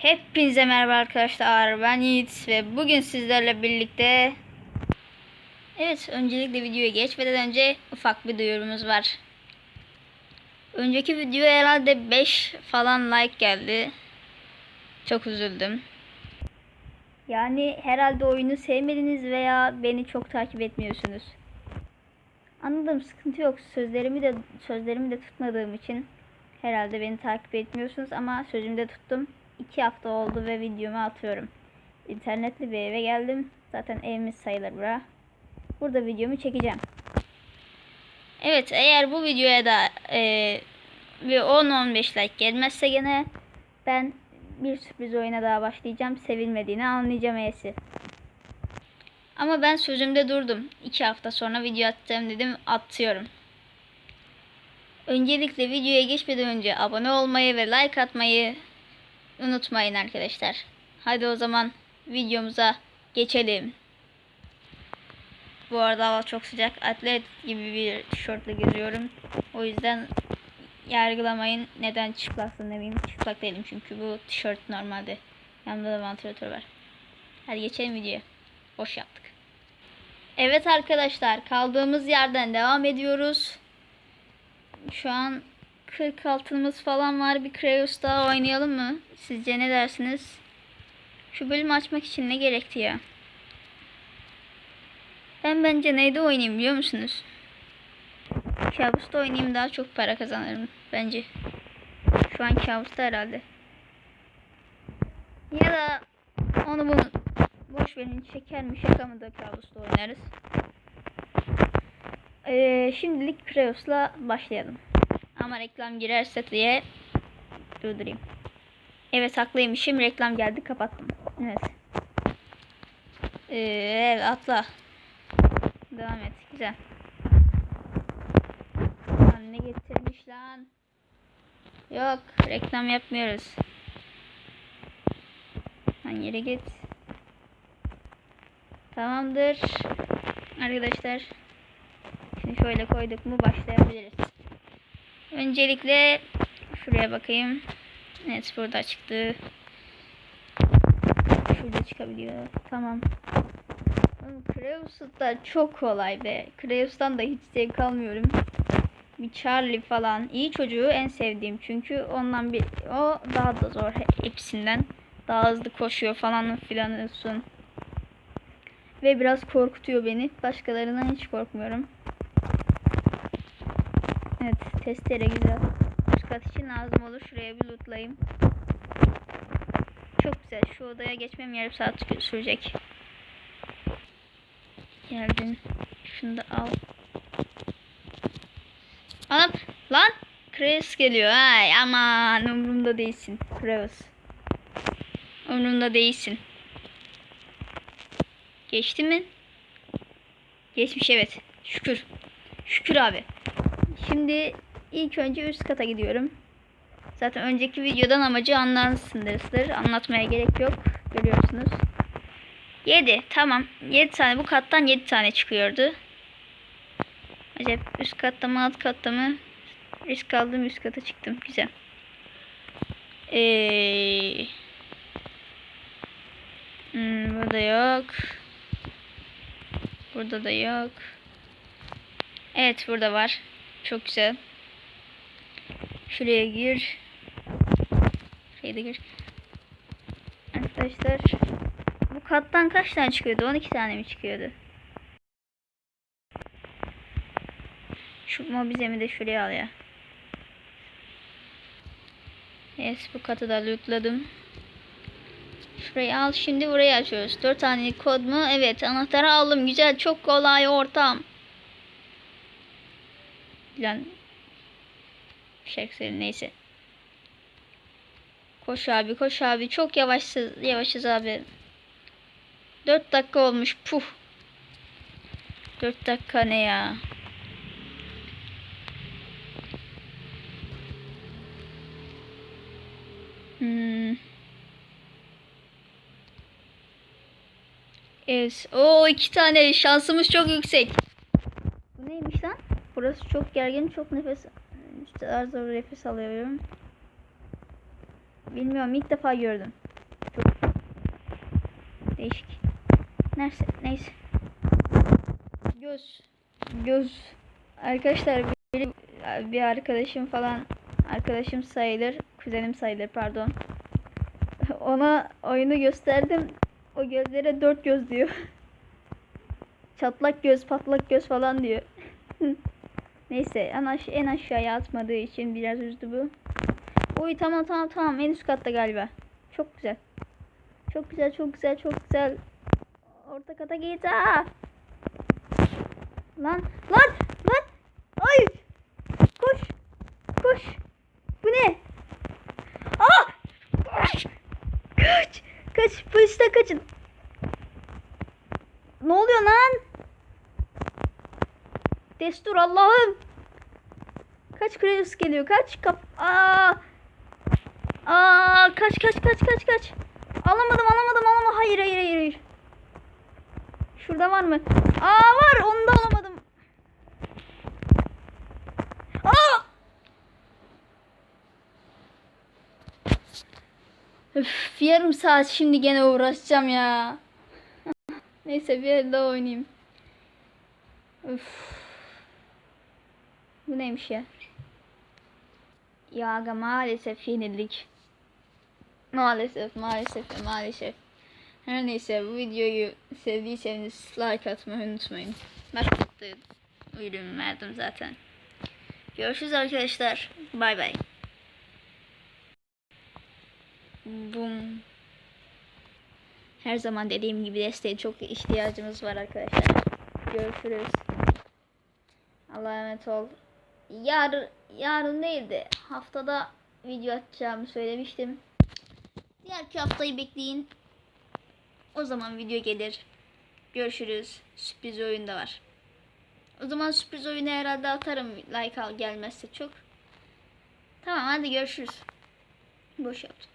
Hepinize merhaba arkadaşlar. Ben Yiğit ve bugün sizlerle birlikte Evet, öncelikle videoya geçmeden önce ufak bir duyurumuz var. Önceki videoya herhalde 5 falan like geldi. Çok üzüldüm. Yani herhalde oyunu sevmediniz veya beni çok takip etmiyorsunuz. Anladım, sıkıntı yok. Sözlerimi de sözlerimi de tutmadığım için herhalde beni takip etmiyorsunuz ama sözümde tuttum. 2 hafta oldu ve videomu atıyorum. İnternetli bir eve geldim. Zaten evimiz sayılır bura. Burada videomu çekeceğim. Evet eğer bu videoya da e, bir 10-15 like gelmezse gene ben bir sürpriz oyuna daha başlayacağım. Sevilmediğini anlayacağım e'si. Ama ben sözümde durdum. 2 hafta sonra video atacağım dedim. Atıyorum. Öncelikle videoya geçmeden önce abone olmayı ve like atmayı unutmayın arkadaşlar. Hadi o zaman videomuza geçelim. Bu arada hava çok sıcak. Atlet gibi bir tişörtle geziyorum. O yüzden yargılamayın. Neden çıplaksın demeyeyim. Çıplak değilim çünkü bu tişört normalde. Yanımda da vantilatör var. Hadi geçelim videoya. Boş yaptık. Evet arkadaşlar kaldığımız yerden devam ediyoruz. Şu an 40 altınımız falan var. Bir Kreos daha oynayalım mı? Sizce ne dersiniz? Şu bölümü açmak için ne gerekti ya? Ben bence neyde oynayayım biliyor musunuz? Kabusta oynayayım daha çok para kazanırım bence. Şu an kabusta herhalde. Ya da onu bunu boş verin şeker mi şaka mı da kabusta oynarız. Ee, şimdilik Kreos'la başlayalım. Ama reklam girerse diye durdurayım. Evet haklıymışım. Reklam geldi kapattım. Evet. Ee, atla. Devam et. Güzel. Lan ne getirmiş lan? Yok reklam yapmıyoruz. Lan yere git. Tamamdır. Arkadaşlar. Şimdi şöyle koyduk mu başlayabiliriz. Öncelikle şuraya bakayım. Evet burada çıktı. Şurada çıkabiliyor. Tamam. Kreus da çok kolay be. Kreus'tan da hiç zevk almıyorum. Bir Charlie falan. iyi çocuğu en sevdiğim. Çünkü ondan bir o daha da zor hepsinden. Daha hızlı koşuyor falan filan olsun. Ve biraz korkutuyor beni. Başkalarından hiç korkmuyorum. Evet testere güzel. Üst kat için lazım olur. Şuraya bir lootlayayım. Çok güzel. Şu odaya geçmem yarım saat sürecek. Geldin. Şunu da al. Anam lan Kreus geliyor. Ay aman umurumda değilsin. Kreus. Umurumda değilsin. Geçti mi? Geçmiş evet. Şükür. Şükür abi. Şimdi ilk önce üst kata gidiyorum. Zaten önceki videodan amacı anlarsınızdır. Anlatmaya gerek yok. Görüyorsunuz. 7. Tamam. 7 tane. Bu kattan 7 tane çıkıyordu. Acaba üst katta mı alt katta mı? Risk aldım üst kata çıktım. Güzel. Ee, hmm, burada yok. Burada da yok. Evet burada var. Çok güzel. Şuraya gir. Da gir. Arkadaşlar bu kattan kaç tane çıkıyordu? 12 tane mi çıkıyordu? Şu mobizemi de şuraya al ya. Evet bu katı da lootladım. Şurayı al. Şimdi burayı açıyoruz. 4 tane kod mu? Evet anahtarı aldım. Güzel çok kolay ortam. Lan şarkı neyse. Koş abi koş abi. Çok yavaşsız yavaşız abi. 4 dakika olmuş. Puh. 4 dakika ne ya? Hmm. Evet. O iki tane şansımız çok yüksek. Bu neymiş lan? Burası çok gergin, çok nefes zar zor nefes alıyorum. Bilmiyorum ilk defa gördüm. Değişik. Neyse, neyse. Göz. Göz. Arkadaşlar benim bir arkadaşım falan arkadaşım sayılır. Kuzenim sayılır pardon. Ona oyunu gösterdim. O gözlere dört göz diyor. Çatlak göz, patlak göz falan diyor. Neyse en, aş en aşağıya atmadığı için biraz üzdü bu. Uy tamam tamam tamam en üst katta galiba. Çok güzel. Çok güzel çok güzel çok güzel. Orta kata git. Lan lan lan. Ay. Koş. Koş. Bu ne? Aa! Kaç. Kaç. Kaç. Polisten kaçın. Ne oluyor lan? Destur Allah'ım. Kaç Kratos geliyor? Kaç kap. Aa! Aa! Kaç kaç kaç kaç kaç. Alamadım alamadım alamadım. Hayır hayır hayır hayır. Şurada var mı? Aa var. Onu da alamadım. Aa! Üf, yarım saat şimdi gene uğraşacağım ya. Neyse bir el daha oynayayım. Üf. Bu neymiş ya? Ya aga maalesef yenildik. Maalesef maalesef maalesef. Her neyse bu videoyu sevdiyseniz like atmayı unutmayın. Başlıkta ürün verdim zaten. Görüşürüz arkadaşlar. Bay bay. Bum. Her zaman dediğim gibi desteğe çok ihtiyacımız var arkadaşlar. Görüşürüz. Allah'a emanet ol. Yarın, yarın değil de haftada video atacağımı söylemiştim. Diğerki haftayı bekleyin. O zaman video gelir. Görüşürüz. Sürpriz oyun da var. O zaman sürpriz oyunu herhalde atarım like al gelmezse çok. Tamam hadi görüşürüz. Boş yaptım.